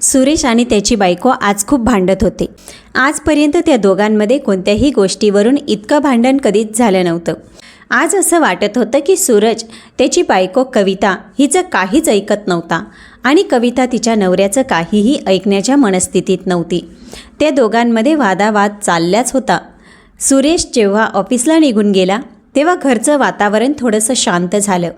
सुरेश आणि त्याची बायको आज खूप भांडत होते. आजपर्यंत त्या दोघांमध्ये कोणत्याही गोष्टीवरून इतकं भांडण कधीच झालं नव्हतं. आज असं वाटत होतं की सूरज त्याची बायको कविता हिचं काहीच ऐकत नव्हता आणि कविता तिच्या नवऱ्याचं काहीही ऐकण्याच्या मनस्थितीत नव्हती. त्या दोघांमध्ये वादावाद चालल्याच होता. सुरेश जेव्हा ऑफिसला निघून गेला तेव्हा घरचं वातावरण थोडंसं शांत झालं.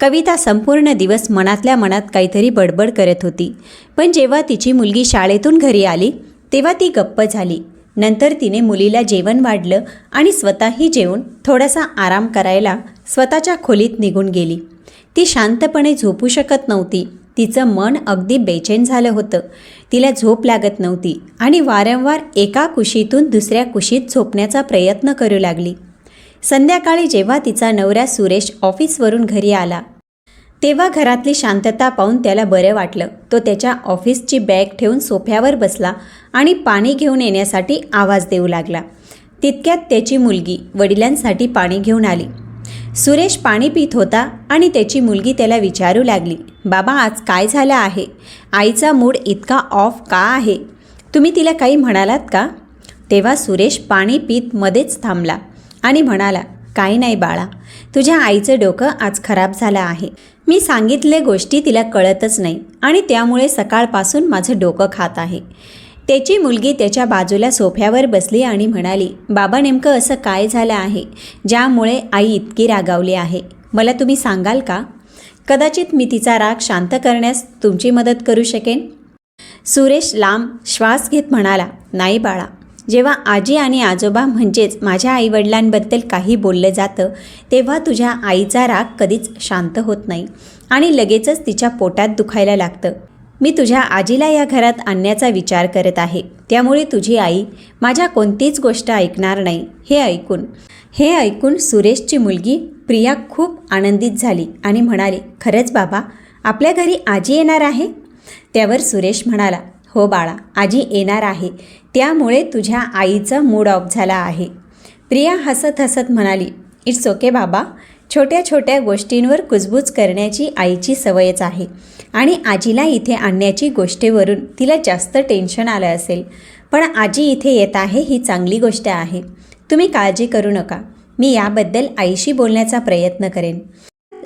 कविता संपूर्ण दिवस मनातल्या मनात काहीतरी बडबड करत होती. पण जेव्हा तिची मुलगी शाळेतून घरी आली तेव्हा ती गप्प झाली. नंतर तिने मुलीला जेवण वाढलं आणि स्वतःही जेवून थोडासा आराम करायला स्वतःच्या खोलीत निघून गेली. ती शांतपणे झोपू शकत नव्हती. तिचं मन अगदी बेचैन झालं होतं. तिला झोप लागत नव्हती आणि वारंवार एका कुशीतून दुसऱ्या कुशीत झोपण्याचा प्रयत्न करू लागली. संध्याकाळी जेव्हा तिचा नवरा सुरेश ऑफिसवरून घरी आला तेव्हा घरातली शांतता पाहून त्याला बरं वाटलं. तो त्याच्या ऑफिसची बॅग ठेवून सोफ्यावर बसला आणि पाणी घेऊन येण्यासाठी आवाज देऊ लागला. तितक्यात त्याची मुलगी वडिलांसाठी पाणी घेऊन आली. सुरेश पाणी पित होता आणि त्याची मुलगी त्याला विचारू लागली बाबा आज काय झालं आहे? आईचा मूड इतका ऑफ का आहे? तुम्ही तिला काही म्हणालात का? तेव्हा सुरेश पाणी पित मध्येच थांबला. आणि म्हणाला काही नाही बाळा तुझ्या आईचं डोकं आज खराब झालं आहे. मी सांगितले गोष्टी तिला कळतच नाही आणि त्यामुळे सकाळपासून माझं डोकं खात आहे. त्याची मुलगी त्याच्या बाजूला सोफ्यावर बसली आणि म्हणाली बाबा नेमकं असं काय झालं आहे ज्यामुळे आई इतकी रागावली आहे? मला तुम्ही सांगाल का? कदाचित मी तिचा राग शांत करण्यास तुमची मदत करू शकेन? सुरेश लांब श्वास घेत म्हणाला नाही बाळा जेव्हा आजी आणि आजोबा म्हणजेच माझ्या आईवडिलांबद्दल काही बोललं जातं तेव्हा तुझ्या आईचा राग कधीच शांत होत नाही आणि लगेचच तिच्या पोटात दुखायला लागतं. मी तुझ्या आजीला या घरात आणण्याचा विचार करत आहे. त्यामुळे तुझी आई माझ्या कोणतीच गोष्ट ऐकणार नाही. हे ऐकून हे ऐकून सुरेशची मुलगी प्रिया खूप आनंदित झाली आणि म्हणाली खरंच बाबा आपल्या घरी आजी येणार आहे? त्यावर सुरेश म्हणाला हो बाळा आजी येणार आहे. त्यामुळे तुझ्या आईचा मूड ऑफ झाला आहे. प्रिया हसत हसत म्हणाली इट्स ओके बाबा. छोट्या छोट्या गोष्टींवर कुजबूज करण्याची आईची सवयच आहे. आणि आजीला इथे आणण्याची गोष्टीवरून तिला जास्त टेन्शन आलं असेल. पण आजी इथे येत आहे ही चांगली गोष्ट आहे. तुम्ही काळजी करू नका. मी याबद्दल आईशी बोलण्याचा प्रयत्न करेन.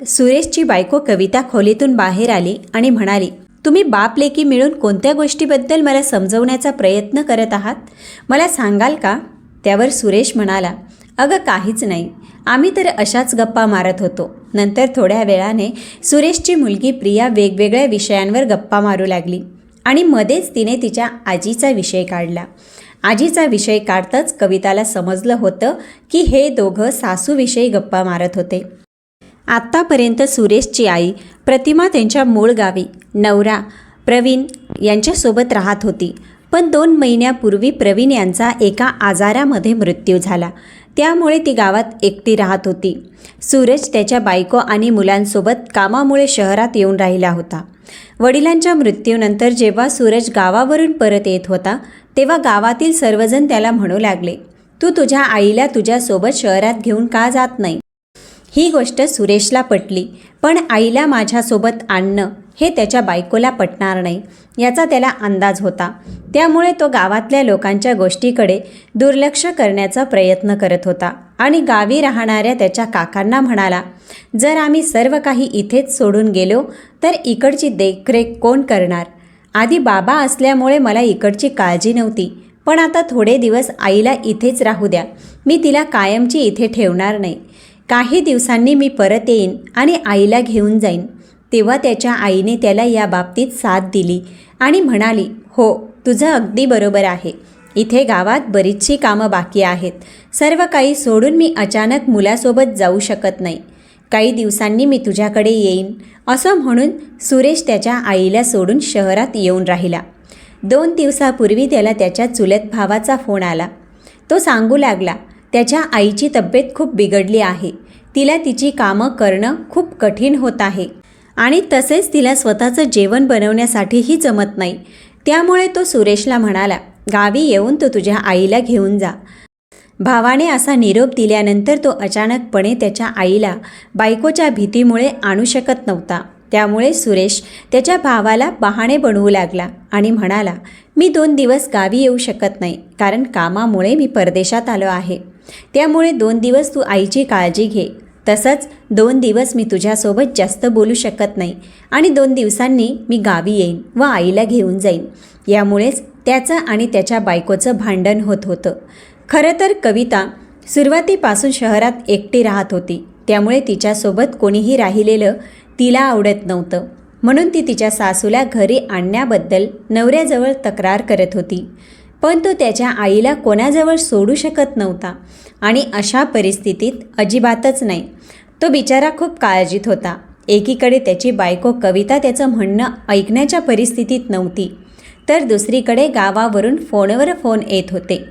सुरेशची बायको कविता खोलीतून बाहेर आली आणि म्हणाली तुम्ही बाप लेकी मिळून कोणत्या गोष्टीबद्दल मला समजवण्याचा प्रयत्न करत आहात? मला सांगाल का? त्यावर सुरेश म्हणाला अगं काहीच नाही. आम्ही तर अशाच गप्पा मारत होतो. नंतर थोड्या वेळाने सुरेशची मुलगी प्रिया वेगवेगळ्या विषयांवर गप्पा मारू लागली आणि मध्येच तिने तिच्या आजीचा विषय काढला. आजीचा विषय काढताच कविताला समजलं होतं की हे दोघं सासूविषयी गप्पा मारत होते. आत्तापर्यंत सुरेशची आई प्रतिमा त्यांच्या मूळ गावी नवरा प्रवीण यांच्यासोबत राहत होती. पण दोन महिन्यापूर्वी प्रवीण यांचा एका आजारामध्ये मृत्यू झाला. त्यामुळे ती गावात एकटी राहत होती. सूरज त्याच्या बायको आणि मुलांसोबत कामामुळे शहरात येऊन राहिला होता. वडिलांच्या मृत्यूनंतर जेव्हा सूरज गावावरून परत येत होता तेव्हा गावातील सर्वजण त्याला म्हणू लागले तू तुझ्या आईला तुझ्यासोबत शहरात घेऊन का जात नाही? ही गोष्ट सुरेशला पटली. पण आईला माझ्यासोबत आणणं हे त्याच्या बायकोला पटणार नाही याचा त्याला अंदाज होता. त्यामुळे तो गावातल्या लोकांच्या गोष्टीकडे दुर्लक्ष करण्याचा प्रयत्न करत होता आणि गावी राहणाऱ्या त्याच्या काकांना म्हणाला जर आम्ही सर्व काही इथेच सोडून गेलो तर इकडची देखरेख कोण करणार? आधी बाबा असल्यामुळे मला इकडची काळजी नव्हती पण आता थोडे दिवस आईला इथेच राहू द्या. मी तिला कायमची इथे ठेवणार नाही. काही दिवसांनी मी परत येईन आणि आईला घेऊन जाईन. तेव्हा त्याच्या आईने त्याला या बाबतीत साथ दिली आणि म्हणाली हो तुझं अगदी बरोबर आहे. इथे गावात बरीचशी कामं बाकी आहेत. सर्व काही सोडून मी अचानक मुलासोबत जाऊ शकत नाही. काही दिवसांनी मी तुझ्याकडे येईन. असं म्हणून सुरेश त्याच्या आईला सोडून शहरात येऊन राहिला. दोन दिवसापूर्वी त्याला त्याच्या चुलत भावाचा फोन आला. तो सांगू लागला त्याच्या आईची तब्येत खूप बिघडली आहे. तिला तिची कामं करणं खूप कठीण होत आहे. आणि तसेच तिला स्वतःचं जेवण बनवण्यासाठीही जमत नाही. त्यामुळे तो सुरेशला म्हणाला गावी येऊन तो तुझ्या आईला घेऊन जा. भावाने असा निरोप दिल्यानंतर तो अचानकपणे त्याच्या आईला बायकोच्या भीतीमुळे आणू शकत नव्हता. त्यामुळे सुरेश त्याच्या भावाला बहाणे बनवू लागला आणि म्हणाला मी दोन दिवस गावी येऊ शकत नाही कारण कामामुळे मी परदेशात आलो आहे. त्यामुळे दोन दिवस तू आईची काळजी घे. तसंच दोन दिवस मी तुझ्यासोबत जास्त बोलू शकत नाही आणि दोन दिवसांनी मी गावी येईन व आईला घेऊन जाईन. यामुळेच त्याचं आणि त्याच्या बायकोचं भांडण होत होतं. खरं तर कविता सुरुवातीपासून शहरात एकटी राहत होती. त्यामुळे तिच्यासोबत कोणीही राहिलेलं तिला आवडत नव्हतं. म्हणून ती तिच्या सासूला घरी आणण्याबद्दल नवऱ्याजवळ तक्रार करत होती. पण तो त्याच्या आईला कोणाजवळ सोडू शकत नव्हता. आणि अशा परिस्थितीत अजिबातच नाही. तो बिचारा खूप काळजीत होता. एकीकडे त्याची बायको कविता त्याचं म्हणणं ऐकण्याच्या परिस्थितीत नव्हती. तर दुसरीकडे गावावरून फोनवर फोन येत होते.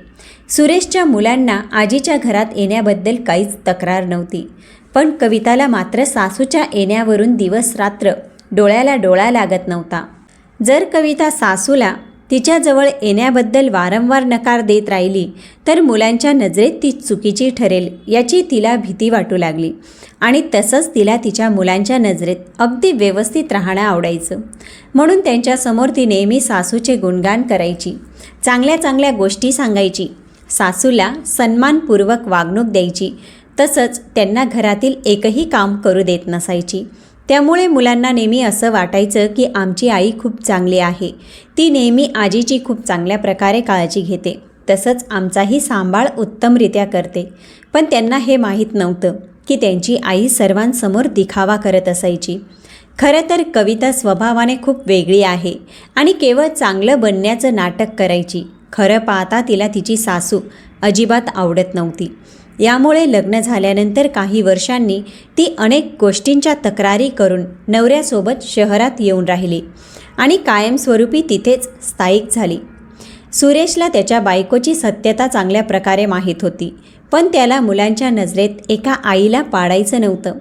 सुरेशच्या मुलांना आजीच्या घरात येण्याबद्दल काहीच तक्रार नव्हती. पण कविताला मात्र सासूच्या येण्यावरून दिवस रात्र डोळ्याला डोळा लागत नव्हता. जर कविता सासूला तिच्याजवळ येण्याबद्दल वारंवार नकार देत राहिली तर मुलांच्या नजरेत ती चुकीची ठरेल याची तिला भीती वाटू लागली. आणि तसंच तिला तिच्या मुलांच्या नजरेत अगदी व्यवस्थित राहणं आवडायचं. म्हणून त्यांच्यासमोर ती नेहमी सासूचे गुणगान करायची चांगल्या चांगल्या गोष्टी सांगायची सासूला सन्मानपूर्वक वागणूक द्यायची तसंच त्यांना घरातील एकही काम करू देत नसायची. त्यामुळे मुलांना नेहमी असं वाटायचं की आमची आई खूप चांगली आहे. ती नेहमी आजीची खूप चांगल्या प्रकारे काळजी घेते. तसंच आमचाही सांभाळ उत्तमरित्या करते. पण त्यांना हे माहीत नव्हतं की त्यांची आई सर्वांसमोर दिखावा करत असायची. खरं तर कविता स्वभावाने खूप वेगळी आहे आणि केवळ चांगलं बनण्याचं नाटक करायची. खरं पाहता तिला तिची सासू अजिबात आवडत नव्हती. यामुळे लग्न झाल्यानंतर काही वर्षांनी ती अनेक गोष्टींच्या तक्रारी करून नवऱ्यासोबत शहरात येऊन राहिली आणि कायमस्वरूपी तिथेच स्थायिक झाली. सुरेशला त्याच्या बायकोची सत्यता चांगल्या प्रकारे माहीत होती पण त्याला मुलांच्या नजरेत एका आईला पाडायचं नव्हतं.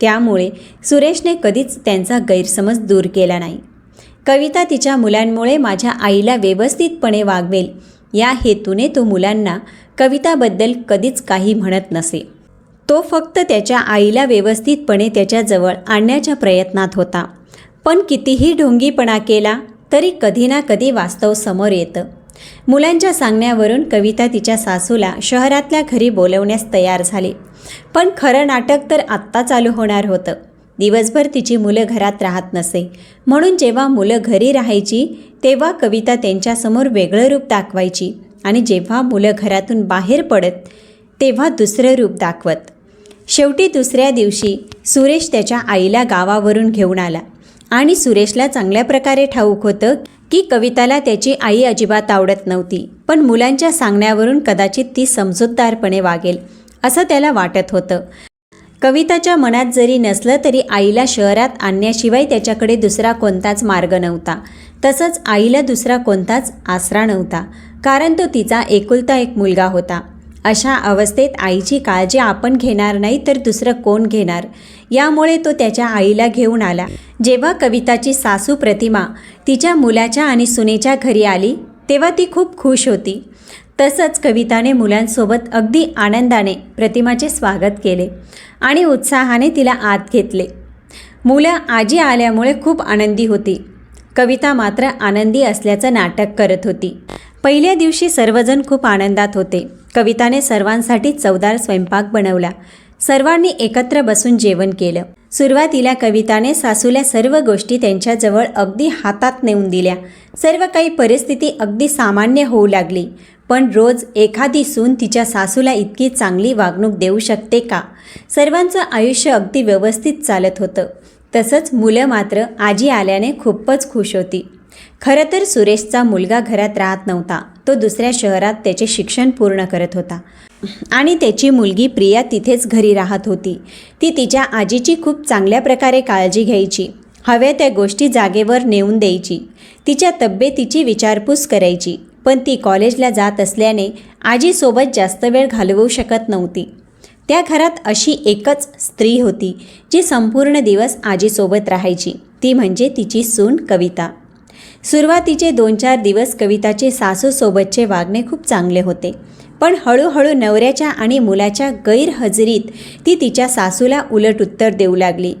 त्यामुळे सुरेशने कधीच त्यांचा गैरसमज दूर केला नाही. कविता तिच्या मुलांमुळे माझ्या आईला व्यवस्थितपणे वागवेल या हेतूने तो मुलांना कविताबद्दल कधीच काही म्हणत नसे. तो फक्त त्याच्या आईला व्यवस्थितपणे त्याच्याजवळ आणण्याच्या प्रयत्नात होता. पण कितीही ढोंगीपणा केला तरी कधी ना कधी वास्तव समोर येतं. मुलांच्या सांगण्यावरून कविता तिच्या सासूला शहरातल्या घरी बोलवण्यास तयार झाली. पण खरं नाटक तर आत्ता चालू होणार होतं. दिवसभर तिची मुलं घरात राहत नसे. म्हणून जेव्हा मुलं घरी राहायची तेव्हा कविता त्यांच्यासमोर वेगळं रूप दाखवायची आणि जेव्हा मुलं घरातून बाहेर पडत तेव्हा दुसरं रूप दाखवत. शेवटी दुसऱ्या दिवशी सुरेश त्याच्या आईला गावावरून घेऊन आला आणि सुरेशला चांगल्या प्रकारे ठाऊक होतं की कविताला त्याची आई अजिबात आवडत नव्हती पण मुलांच्या सांगण्यावरून कदाचित ती समजूतदारपणे वागेल असं त्याला वाटत होतं. कविताच्या मनात जरी नसलं तरी आईला शहरात आणण्याशिवाय त्याच्याकडे दुसरा कोणताच मार्ग नव्हता. तसंच आईला दुसरा कोणताच आसरा नव्हता कारण तो तिचा एकुलता एक मुलगा होता. अशा अवस्थेत आईची काळजी आपण घेणार नाही तर दुसरं कोण घेणार? यामुळे तो त्याच्या आईला घेऊन आला. जेव्हा कविताची सासू प्रतिमा तिच्या मुलाच्या आणि सुनेच्या घरी आली तेव्हा ती खूप खुश होती. तसंच कविताने मुलांसोबत अगदी आनंदाने प्रतिमाचे स्वागत केले आणि उत्साहाने तिला आत घेतले. मुलं आजी आल्यामुळे खूप आनंदी होती. कविता मात्र आनंदी असल्याचं नाटक करत होती. पहिल्या दिवशी सर्वजण खूप आनंदात होते. कविताने सर्वांसाठी चवदार स्वयंपाक बनवला. सर्वांनी एकत्र बसून जेवण केलं. सुरुवातीला कविताने सासूला सर्व गोष्टी त्यांच्याजवळ अगदी हातात नेऊन दिल्या. सर्व काही परिस्थिती अगदी सामान्य होऊ लागली. पण रोज एखादी सून तिच्या सासूला इतकी चांगली वागणूक देऊ शकते का? सर्वांचं आयुष्य अगदी व्यवस्थित चालत होतं. तसंच मुलं मात्र आजी आल्याने खूपच खुश होती. खरं तर सुरेशचा मुलगा घरात राहत नव्हता. तो दुसऱ्या शहरात त्याचे शिक्षण पूर्ण करत होता. आणि त्याची मुलगी प्रिया तिथेच घरी राहत होती. ती तिच्या आजीची खूप चांगल्या प्रकारे काळजी घ्यायची. हव्या त्या गोष्टी जागेवर नेऊन द्यायची. तिच्या तब्येतीची विचारपूस करायची. पण ती कॉलेजला जात असल्याने आजीसोबत जास्त वेळ घालवू शकत नव्हती. त्या घरात अशी एकच स्त्री होती जी संपूर्ण दिवस आजीसोबत राहायची. ती म्हणजे तिची सून कविता. सुरुवातीचे दोन चार दिवस कविताचे सासूसोबतचे वागणे खूप चांगले होते. पण हळूहळू नवऱ्याच्या आणि मुलाच्या गैरहजेरीत ती तिच्या सासूला उलट उत्तर देऊ लागली.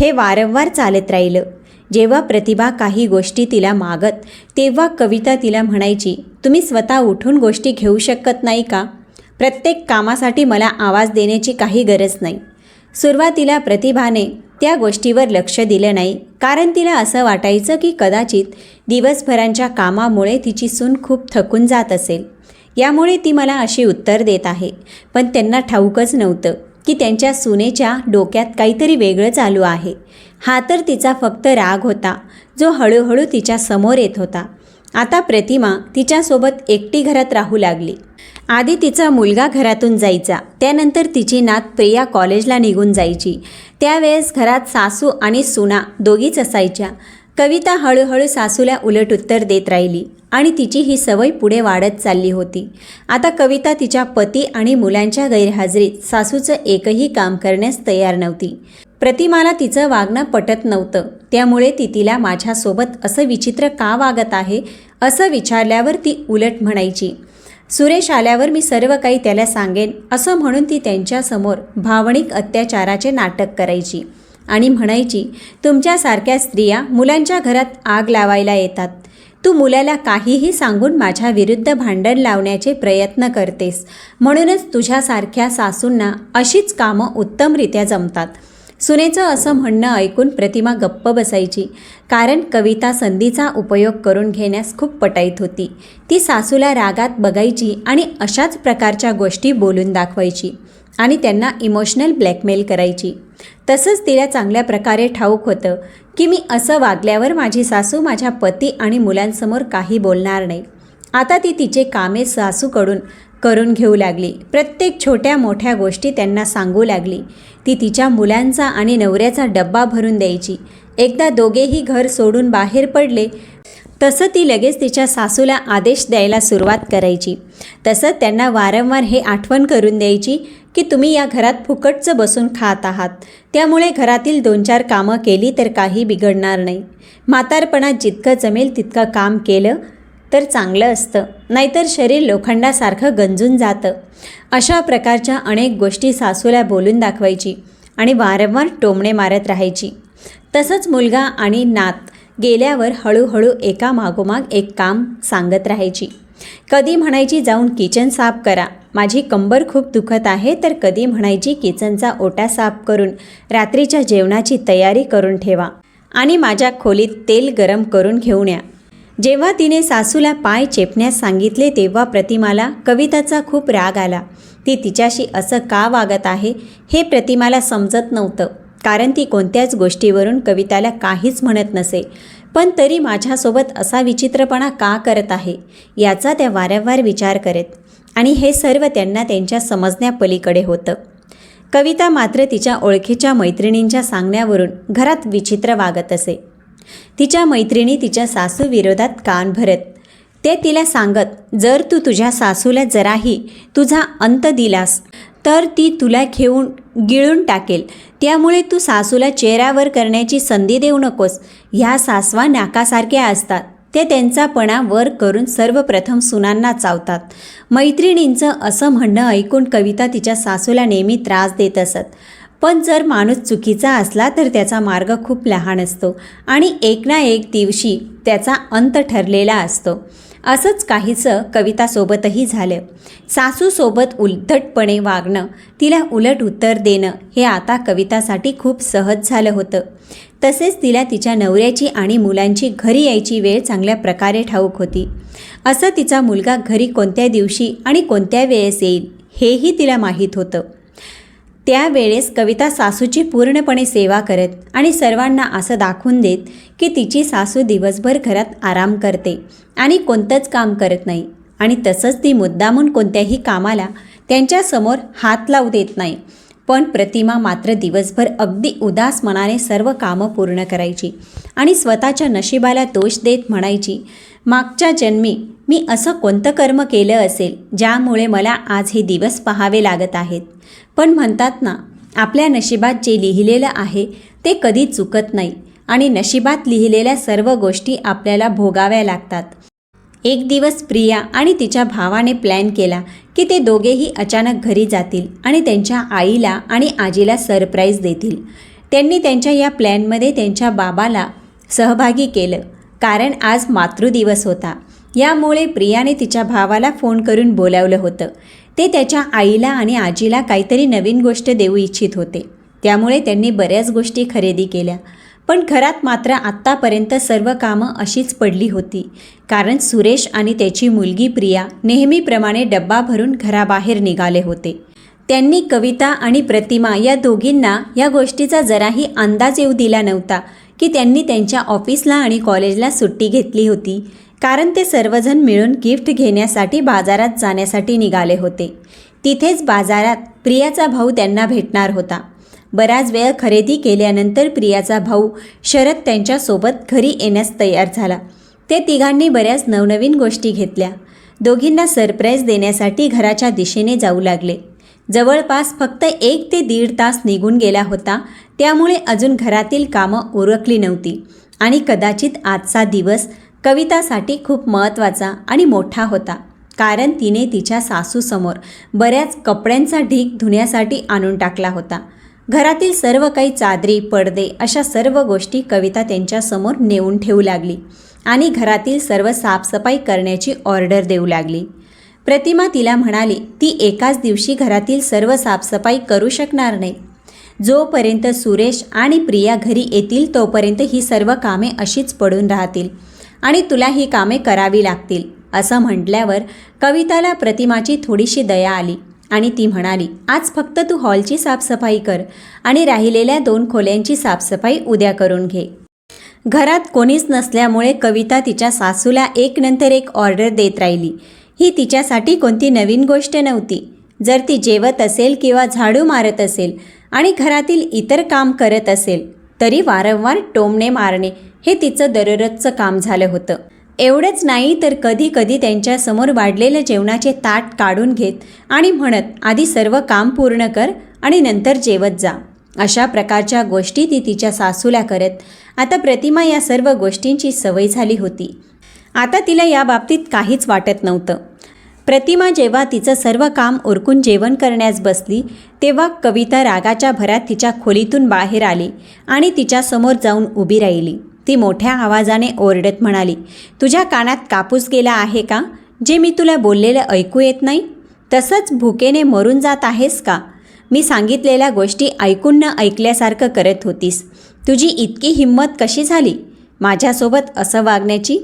हे वारंवार चालत राहिलं. जेव्हा प्रतिभा काही गोष्टी तिला मागत तेव्हा कविता तिला म्हणायची तुम्ही स्वतः उठून गोष्टी घेऊ शकत नाही का? प्रत्येक कामासाठी मला आवाज देण्याची काही गरज नाही. सुरुवातीला प्रतिभाने त्या गोष्टीवर लक्ष दिलं नाही कारण तिला असं वाटायचं की कदाचित दिवसभरांच्या कामामुळे तिची सून खूप थकून जात असेल. यामुळे ती मला अशी उत्तर देत आहे. पण त्यांना ठाऊकच नव्हतं की त्यांच्या सुनेच्या डोक्यात काहीतरी वेगळं चालू आहे. हा तर तिचा फक्त राग होता जो हळूहळू तिच्या समोर येत होता. आता प्रतिमा तिच्यासोबत एकटी घरात राहू लागली. आधी तिचा मुलगा घरातून जायचा त्यानंतर तिची नात प्रिया कॉलेजला निघून जायची. त्यावेळेस घरात सासू आणि सुना दोघीच असायच्या. कविता हळूहळू सासूला उलट उत्तर देत राहिली आणि तिची ही सवय पुढे वाढत चालली होती. आता कविता तिच्या पती आणि मुलांच्या गैरहजेरीत सासूचं एकही काम करण्यास तयार नव्हती. प्रतिमाला तिचं वागणं पटत नव्हतं. त्यामुळे ती तिला माझ्यासोबत असं विचित्र का वागत आहे असं विचारल्यावर ती उलट म्हणायची. सुरेश आल्यावर मी सर्व काही त्याला सांगेन असं म्हणून ती त्यांच्यासमोर भावनिक अत्याचाराचे नाटक करायची आणि म्हणायची तुमच्यासारख्या स्त्रिया मुलांच्या घरात आग लावायला येतात. तू मुलाला काहीही सांगून माझ्या विरुद्ध भांडण लावण्याचे प्रयत्न करतेस. म्हणूनच तुझ्यासारख्या सासूंना अशीच कामं उत्तमरित्या जमतात. सुनेचं असं म्हणणं ऐकून प्रतिमा गप्प बसायची. कारण कविता संधीचा उपयोग करून घेण्यास खूप पटाईत होती. ती सासूला रागात बघायची आणि अशाच प्रकारच्या गोष्टी बोलून दाखवायची आणि त्यांना इमोशनल ब्लॅकमेल करायची. तसंच तिला चांगल्या प्रकारे ठाऊक होतं की मी असं वागल्यावर माझी सासू माझ्या पती आणि मुलांसमोर काही बोलणार नाही. आता ती तिचे कामे सासूकडून करून घेऊ लागली. प्रत्येक छोट्या मोठ्या गोष्टी त्यांना सांगू लागली. ती तिच्या मुलांचा आणि नवऱ्याचा डब्बा भरून द्यायची. एकदा दोघेही घर सोडून बाहेर पडले तसं ती लगेच तिच्या सासूला आदेश द्यायला सुरुवात करायची. तसं त्यांना वारंवार हे आठवण करून द्यायची की तुम्ही या घरात फुकटचं बसून खात आहात. त्यामुळे घरातील दोन चार कामं केली तर काही बिघडणार नाही. म्हातारपणात जितकं जमेल तितकं काम केलं तर चांगलं असतं. नाहीतर शरीर लोखंडासारखं गंजून जातं. अशा प्रकारच्या अनेक गोष्टी सासूला बोलून दाखवायची आणि वारंवार टोमणे मारत राहायची. तसंच मुलगा आणि नात गेल्यावर हळूहळू एका मागोमाग एक काम सांगत राहायची. कधी म्हणायची जाऊन किचन साफ करा. माझी कंबर खूप दुखत आहे तर कधी म्हणायची किचनचा ओटा साफ करून रात्रीच्या जेवणाची तयारी करून ठेवा. आणि माझ्या खोलीत तेल गरम करून घेऊन या. जेव्हा तिने सासूला पाय चेपण्यास सांगितले तेव्हा प्रतिमाला कविताचा खूप राग आला. ती तिच्याशी असं का वागत आहे हे प्रतिमाला समजत नव्हतं. कारण ती कोणत्याच गोष्टीवरून कविताला काहीच म्हणत नसे. पण तरी माझ्यासोबत असा विचित्रपणा का करत आहे याचा त्या वारंवार विचार करत. आणि हे सर्व त्यांना त्यांच्या समजण्यापलीकडे होतं. कविता मात्र तिच्या ओळखीच्या मैत्रिणींच्या सांगण्यावरून घरात विचित्र वागत असे. तिच्या मैत्रिणी तिच्या सासू विरोधात कान भरत. ते तिला सांगत जर तू तुझ्या सासूला जराही तुझा अंत दिलास तर ती तुला घेऊन गिळून टाकेल. त्यामुळे तू सासूला चेहऱ्यावर करण्याची संधी देऊ नकोस. ह्या सासवा नाकासारख्या असतात. ते त्यांचा पणा वर करून सर्वप्रथम सुनांना चावतात. मैत्रिणींचं असं म्हणणं ऐकून कविता तिच्या सासूला नेहमी त्रास देत असत. पण जर माणूस चुकीचा असला तर त्याचा मार्ग खूप लहान असतो आणि एक ना एक दिवशी त्याचा अंत ठरलेला असतो. असंच काहीचं कवितासोबतही झालं. सासूसोबत उद्धटपणे वागणं तिला उलट उत्तर देणं हे आता कवितासाठी खूप सहज झालं होतं. तसेच तिला तिच्या नवऱ्याची आणि मुलांची घरी यायची वेळ चांगल्या प्रकारे ठाऊक होती. असं तिचा मुलगा घरी कोणत्या दिवशी आणि कोणत्या वेळेस येईल हेही तिला माहीत होतं. त्यावेळेस कविता सासूची पूर्णपणे सेवा करत आणि सर्वांना असं दाखवून देत की तिची सासू दिवसभर घरात आराम करते आणि कोणतंच काम करत नाही. आणि तसंच ती मुद्दामून कोणत्याही कामाला त्यांच्यासमोर हात लावू देत नाही. पण प्रतिमा मात्र दिवसभर अगदी उदास मनाने सर्व कामं पूर्ण करायची आणि स्वतःच्या नशिबाला दोष देत म्हणायची मागच्या जन्मी मी असं कोणतं कर्म केलं असेल ज्यामुळे मला आज हे दिवस पाहावे लागत आहेत पण म्हणतात ना आपल्या नशिबात जे लिहिलेलं आहे ते कधी चुकत नाही आणि नशिबात लिहिलेल्या सर्व गोष्टी आपल्याला भोगाव्या लागतात. एक दिवस प्रिया आणि तिच्या भावाने प्लॅन केला की ते दोघेही अचानक घरी जातील आणि त्यांच्या आईला आणि आजीला सरप्राईज देतील. त्यांनी त्यांच्या या प्लॅनमध्ये त्यांच्या बाबाला सहभागी केलं. कारण आज मातृदिवस होता. यामुळे प्रियाने तिच्या भावाला फोन करून बोलावलं होतं. ते त्याच्या आईला आणि आजीला काहीतरी नवीन गोष्ट देऊ इच्छित होते. त्यामुळे त्यांनी बऱ्याच गोष्टी खरेदी केल्या. पण घरात मात्र आत्तापर्यंत सर्व कामं अशीच पडली होती. कारण सुरेश आणि त्याची मुलगी प्रिया नेहमीप्रमाणे डब्बा भरून घराबाहेर निघाले होते. त्यांनी कविता आणि प्रतिमा या दोघींना या गोष्टीचा जराही अंदाज येऊ दिला नव्हता की त्यांनी त्यांच्या ऑफिसला आणि कॉलेजला सुट्टी घेतली होती कारण ते सर्वजण मिळून गिफ्ट घेण्यासाठी बाजारात जाण्यासाठी निघाले होते. तिथेच बाजारात प्रियाचा भाऊ त्यांना भेटणार होता. बराच वेळ खरेदी केल्यानंतर प्रियाचा भाऊ शरद त्यांच्यासोबत घरी येण्यास तयार झाला. ते तिघांनी बऱ्याच नवनवीन गोष्टी घेतल्या. दोघींना सरप्राईज देण्यासाठी घराच्या दिशेने जाऊ लागले. जवळपास फक्त एक ते दीड तास निघून गेला होता त्यामुळे अजून घरातील कामं उरकली नव्हती. आणि कदाचित आजचा दिवस कवितासाठी खूप महत्त्वाचा आणि मोठा होता कारण तिने तिच्या सासूसमोर बऱ्याच कपड्यांचा ढीक धुण्यासाठी आणून टाकला होता. घरातील सर्व काही चादरी पडदे अशा सर्व गोष्टी कविता त्यांच्यासमोर नेऊन ठेवू लागली आणि घरातील सर्व साफसफाई करण्याची ऑर्डर देऊ लागली. प्रतिमा तिला म्हणाली ती एकाच दिवशी घरातील सर्व साफसफाई करू शकणार नाही. जोपर्यंत सुरेश आणि प्रिया घरी येतील तोपर्यंत ही सर्व कामे अशीच पडून राहतील आणि तुला ही कामे करावी लागतील. असं म्हटल्यावर कविताला प्रतिमाची थोडीशी दया आली. आणि ती म्हणाली आज फक्त तू हॉलची साफसफाई कर आणि राहिलेल्या दोन खोल्यांची साफसफाई उद्या करून घे. घरात कोणीच नसल्यामुळे कविता तिच्या सासूला एक नंतर एक ऑर्डर देत राहिली. ही तिच्यासाठी कोणती नवीन गोष्ट नव्हती. जर ती जेवत असेल किंवा झाडू मारत असेल आणि घरातील इतर काम करत असेल तरी वारंवार टोमणे मारणे हे तिचं दररोजचं काम झालं होतं. एवढंच नाही तर कधी कधी त्यांच्यासमोर वाढलेलं जेवणाचे ताट काढून घेत आणि म्हणत आधी सर्व काम पूर्ण कर आणि नंतर जेवत जा. अशा प्रकारच्या गोष्टी ती तिच्या सासूला करत. आता प्रतिमा या सर्व गोष्टींची सवय झाली होती. आता तिला या बाबतीत काहीच वाटत नव्हतं. प्रतिमा जेव्हा तिचं सर्व काम उरकून जेवण करण्यास बसली तेव्हा कविता रागाच्या भरात तिच्या खोलीतून बाहेर आली आणि तिच्यासमोर जाऊन उभी राहिली. ती मोठ्या आवाजाने ओरडत म्हणाली तुझ्या कानात कापूस गेला आहे का? जे मी तुला बोललेलं ऐकू येत नाही? तसंच भुकेने मरून जात आहेस का? मी सांगितलेल्या गोष्टी ऐकून न ऐकल्यासारखं करत होतीस. तुझी इतकी हिंमत कशी झाली? माझ्यासोबत असं वागण्याची?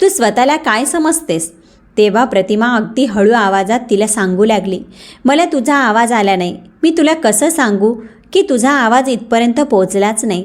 तू स्वतःला काय समजतेस? तेव्हा प्रतिमा अगदी हळू आवाजात तिला सांगू लागली मला तुझा आवाज आला नाही. मी तुला कसं सांगू की तुझा आवाज इथपर्यंत पोचलाच नाही?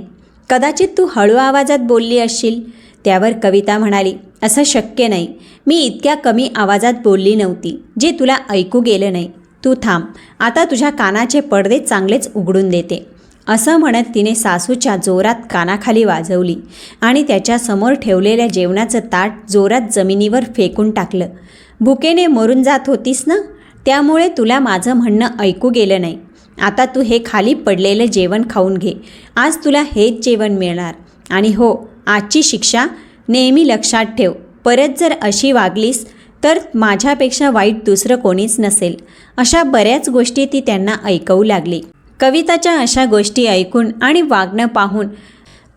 कदाचित तू हळू आवाजात बोलली असशील. त्यावर कविता म्हणाली असं शक्य नाही. मी इतक्या कमी आवाजात बोलली नव्हती जे तुला ऐकू गेलं नाही. तू थांब. आता तुझ्या कानाचे पडदे चांगलेच उघडून देते. असं म्हणत तिने सासूच्या जोरात कानाखाली वाजवली आणि त्याच्यासमोर ठेवलेल्या जेवणाचं ताट जोरात जमिनीवर फेकून टाकलं. भुकेने मरून जात होतीस ना? त्यामुळे तुला माझं म्हणणं ऐकू गेलं नाही. आता तू हे खाली पडलेलं जेवण खाऊन घे. आज तुला हेच जेवण मिळणार. आणि हो आजची शिक्षा नेहमी लक्षात ठेव. परत जर अशी वागलीस तर माझ्यापेक्षा वाईट दुसरं कोणीच नसेल. अशा बऱ्याच गोष्टी ती त्यांना ऐकवू लागली. कविताच्या अशा गोष्टी ऐकून आणि वागणं पाहून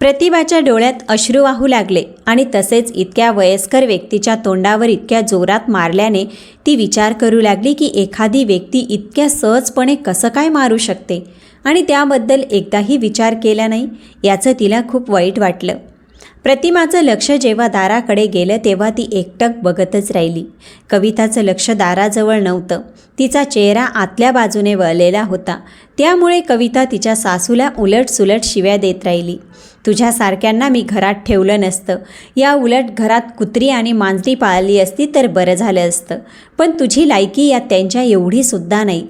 प्रतिभाच्या डोळ्यात अश्रू वाहू लागले आणि तसेच इतक्या वयस्कर व्यक्तीच्या तोंडावर इतक्या जोरात मारल्याने ती विचार करू लागली की एखादी व्यक्ती इतक्या सहजपणे कसं काय मारू शकते? आणि त्याबद्दल एकदाही विचार केला नाही याचं तिला खूप वाईट वाटलं. प्रतिमाचं लक्ष जेव्हा दाराकडे गेलं तेव्हा ती एकटक बघतच राहिली. कविताचं लक्ष दाराजवळ नव्हतं. तिचा चेहरा आतल्या बाजूने वळलेला होता. त्यामुळे कविता तिच्या सासूला उलटसुलट शिव्या देत राहिली. तुझ्यासारख्यांना मी घरात ठेवलं नसतं. या उलट घरात कुत्री आणि मांजरी पाळली असती तर बरं झालं असतं. पण तुझी लायकी या त्यांच्या एवढीसुद्धा नाही.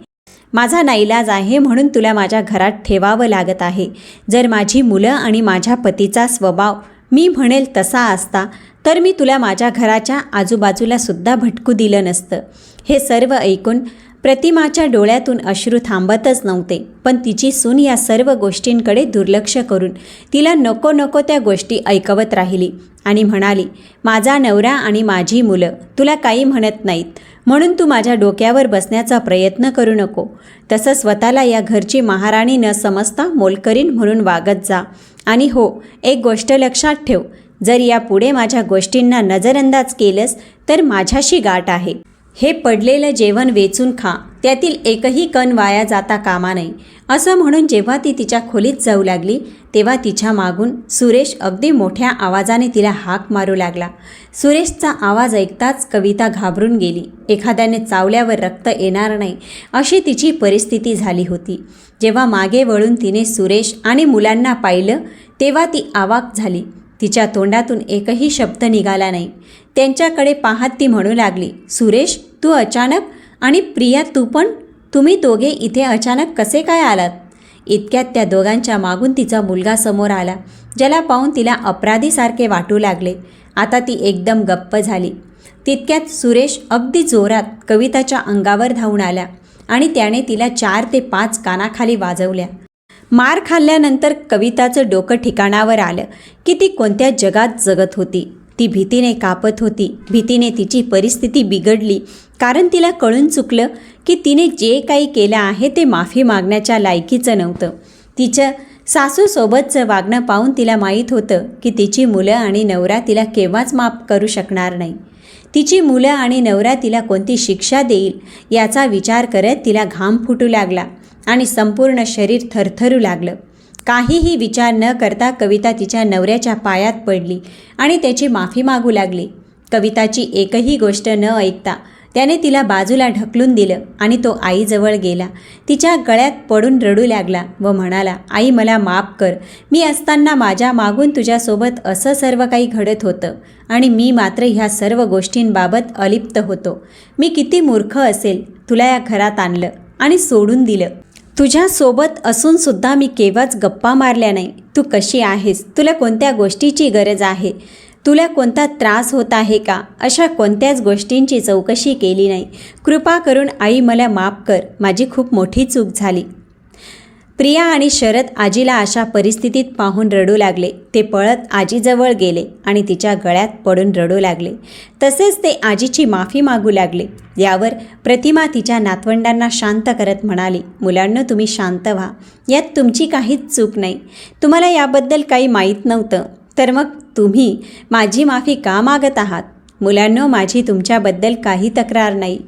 माझा नाईलाज आहे म्हणून तुला माझ्या घरात ठेवावं लागत आहे. जर माझी मुलं आणि माझ्या पतीचा स्वभाव मी म्हणेल तसा असता तर मी तुला माझ्या घराच्या आजूबाजूला सुद्धा भटकू दिलं नसतं. हे सर्व ऐकून प्रतिमाच्या डोळ्यातून अश्रू थांबतच नव्हते पण तिची सून या सर्व गोष्टींकडे दुर्लक्ष करून तिला नको नको त्या गोष्टी ऐकवत राहिली आणि म्हणाली माझा नवरा आणि माझी मुलं तुला काही म्हणत नाहीत म्हणून तू माझ्या डोक्यावर बसण्याचा प्रयत्न करू नको. तसं स्वतःला या घरची महाराणी न समजता मोलकरीण म्हणून वागत जा. आणि हो एक गोष्ट लक्षात ठेव. जर यापुढे माझ्या गोष्टींना नजरअंदाज केलंस तर माझ्याशी गाठ आहे. हे पडलेलं जेवण वेचून खा. त्यातील एकही कण वाया जाता कामा नये. असं म्हणून जेव्हा ती तिच्या खोलीत जाऊ लागली तेव्हा तिच्या मागून सुरेश अगदी मोठ्या आवाजाने तिला हाक मारू लागला. सुरेशचा आवाज ऐकताच कविता घाबरून गेली. एखाद्याने चावल्यावर रक्त येणार नाही अशी तिची परिस्थिती झाली होती. जेव्हा मागे वळून तिने सुरेश आणि मुलांना पाहिलं तेव्हा ती आवाक झाली. तिच्या तोंडातून एकही शब्द निघाला नाही. त्यांच्याकडे पाहत ती म्हणू लागली सुरेश तू अचानक आणि प्रिया तू पण? तुम्ही दोघे इथे अचानक कसे काय आलात? इतक्यात त्या दोघांच्या मागून तिचा मुलगा समोर आला ज्याला पाहून तिला अपराधीसारखे वाटू लागले. आता ती एकदम गप्प झाली. तितक्यात सुरेश अगदी जोरात कविताच्या अंगावर धावून आला आणि त्याने तिला चार ते पाच कानाखाली वाजवल्या. मार खाल्ल्यानंतर कविताचं डोकं ठिकाणावर आलं की ती कोणत्या जगात जगत होती. ती भीतीने कापत होती. भीतीने तिची परिस्थिती बिघडली. कारण तिला कळून चुकलं की तिने जे काही केलं आहे ते माफी मागण्याच्या लायकीचं नव्हतं. तिचं सासूसोबतचं वागणं पाहून तिला माहीत होतं की तिची मुलं आणि नवरा तिला केव्हाच माफ करू शकणार नाही. तिची मुलं आणि नवरा तिला कोणती शिक्षा देईल याचा विचार करत तिला घाम फुटू लागला आणि संपूर्ण शरीर थरथरू लागलं. काहीही विचार न करता कविता तिच्या नवऱ्याच्या पायात पडली आणि त्याची माफी मागू लागली. कविताची एकही गोष्ट न ऐकता त्याने तिला बाजूला ढकलून दिलं आणि तो आईजवळ गेला. तिच्या गळ्यात पडून रडू लागला व म्हणाला आई मला माफ कर. मी असताना माझ्या मागून तुझ्यासोबत असं सर्व काही घडत होतं आणि मी मात्र ह्या सर्व गोष्टींबाबत अलिप्त होतो. मी किती मूर्ख असेल तुला या घरात आणलं आणि सोडून दिलं. तुझ्यासोबत असून सुद्धा मी केव्हाच गप्पा मारल्या नाही. तू कशी आहेस? तुला कोणत्या गोष्टीची गरज आहे? तुला कोणता त्रास होत आहे का? अशा कोणत्याच गोष्टींची चौकशी केली नाही. कृपा करून आई मला माफ कर. माझी खूप मोठी चूक झाली. प्रिया आणि शरद आजीला अशा परिस्थितीत पाहून रडू लागले. ते पळत आजीजवळ गेले आणि तिच्या गळ्यात पडून रडू लागले. तसेच ते आजीची माफी मागू लागले. यावर प्रतिमा तिच्या नातवंडांना शांत करत म्हणाली मुलांना तुम्ही शांत व्हा. यात तुमची काहीच चूक नाही. तुम्हाला याबद्दल काही माहीत नव्हतं. तर मग तुम्ही माझी माफी का मागत आहात? मुलांनो माझी तुमच्याबद्दल काही तक्रार नाही.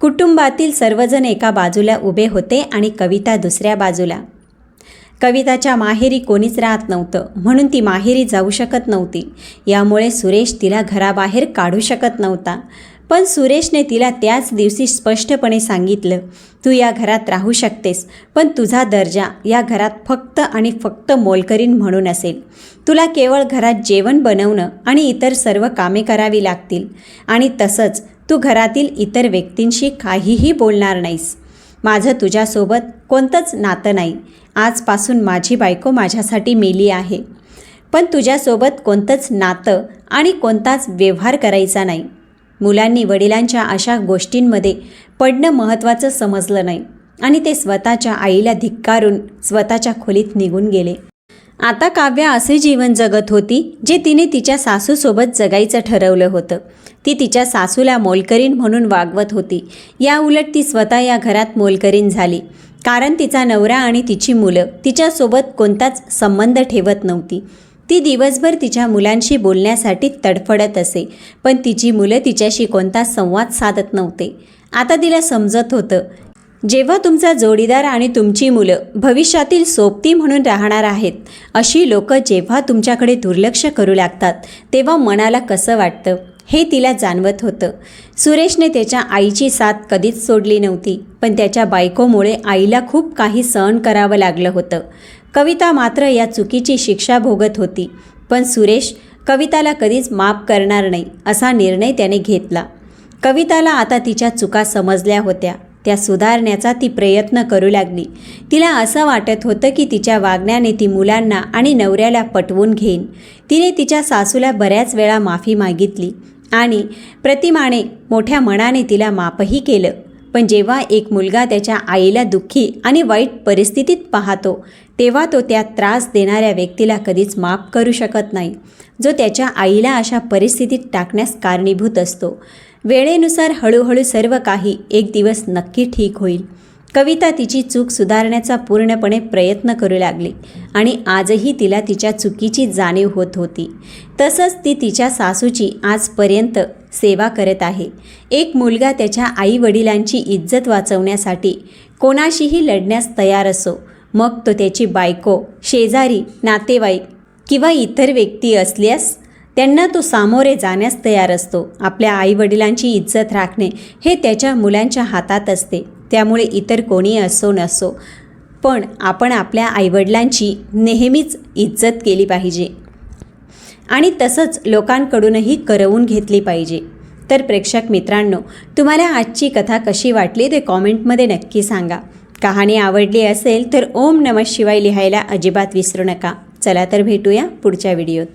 कुटुंबातील सर्वजण एका बाजूला उभे होते आणि कविता दुसऱ्या बाजूला. कविताच्या माहेरी कोणीच राहत नव्हतं म्हणून ती माहेरी जाऊ शकत नव्हती. यामुळे सुरेश तिला घराबाहेर काढू शकत नव्हता. पण सुरेशने तिला त्याच दिवशी स्पष्टपणे सांगितलं तू या घरात राहू शकतेस पण तुझा दर्जा या घरात फक्त आणि फक्त मोलकरीन म्हणून असेल. तुला केवळ घरात जेवण बनवणं आणि इतर सर्व कामे करावी लागतील. आणि तसंच तू घरातील इतर व्यक्तींशी काहीही बोलणार नाहीस. माझं तुझ्यासोबत कोणतंच नातं नाही. आजपासून माझी बायको माझ्यासाठी मेली आहे. पण तुझ्यासोबत कोणतंच नातं आणि कोणताच व्यवहार करायचा नाही. मुलांनी वडिलांच्या अशा गोष्टींमध्ये पडणं महत्त्वाचं समजलं नाही आणि ते स्वतःच्या आईला धिक्कारून स्वतःच्या खोलीत निघून गेले. आता काव्या असे जीवन जगत होती जे तिने तिच्या सासूसोबत जगायचं ठरवलं होतं. ती तिच्या सासूला मोलकरीण म्हणून वागवत होती. या उलट ती स्वतः या घरात मोलकरीण झाली. कारण तिचा नवरा आणि तिची मुलं तिच्यासोबत कोणताच संबंध ठेवत नव्हती. ती दिवसभर तिच्या मुलांशी बोलण्यासाठी तडफडत असे पण तिची मुलं तिच्याशी कोणता संवाद साधत नव्हते. आता तिला समजत होतं जेव्हा तुमचा जोडीदार आणि तुमची मुलं भविष्यातील सोबती म्हणून राहणार आहेत अशी लोक जेव्हा तुमच्याकडे दुर्लक्ष करू लागतात तेव्हा मनाला कसं वाटतं हे तिला जाणवत होतं. सुरेशने त्याच्या आईची साथ कधीच सोडली नव्हती. पण त्याच्या बायकोमुळे आईला खूप काही सहन करावं लागलं होतं. कविता मात्र या चुकीची शिक्षा भोगत होती. पण सुरेश कविताला कधीच माफ करणार नाही असा निर्णय त्याने घेतला. कविताला आता तिच्या चुका समजल्या होत्या. त्या सुधारण्याचा ती प्रयत्न करू लागली. तिला असं वाटत होतं की तिच्या वागण्याने ती मुलांना आणि नवऱ्याला पटवून घेईन. तिने तिच्या सासूला बऱ्याच वेळा माफी मागितली आणि प्रतिमाने मोठ्या मनाने तिला माफही केलं. पण जेव्हा एक मुलगा त्याच्या आईला दुःखी आणि वाईट परिस्थितीत पाहतो तेव्हा तो त्या त्रास देणाऱ्या व्यक्तीला कधीच माफ करू शकत नाही. जो त्याच्या आईला अशा परिस्थितीत टाकण्यास कारणीभूत असतो. वेळेनुसार हळूहळू सर्व काही एक दिवस नक्की ठीक होईल. कविता तिची चूक सुधारण्याचा पूर्णपणे प्रयत्न करू लागली आणि आजही तिला तिच्या चुकीची जाणीव होत होती. तसंच ती तिच्या सासूची आजपर्यंत सेवा करत आहे. एक मुलगा त्याच्या आईवडिलांची इज्जत वाचवण्यासाठी कोणाशीही लढण्यास तयार असो मग तो त्याची बायको शेजारी नातेवाईक किंवा इतर व्यक्ती असल्यास त्यांना तो सामोरे जाण्यास तयार असतो. आपल्या आईवडिलांची इज्जत राखणे हे त्याच्या मुलांच्या हातात असते. त्यामुळे इतर कोणी असो नसो पण आपण आपल्या आईवडिलांची नेहमीच इज्जत केली पाहिजे. आणि तसंच लोकांकडूनही करवून घेतली पाहिजे. तर प्रेक्षक मित्रांनो तुम्हाला आजची कथा कशी वाटली ते कॉमेंटमध्ये नक्की सांगा. कहाणी आवडली असेल तर ओम नमः शिवाय लिहायला अजिबात विसरू नका. चला तर भेटूया पुढच्या व्हिडिओत.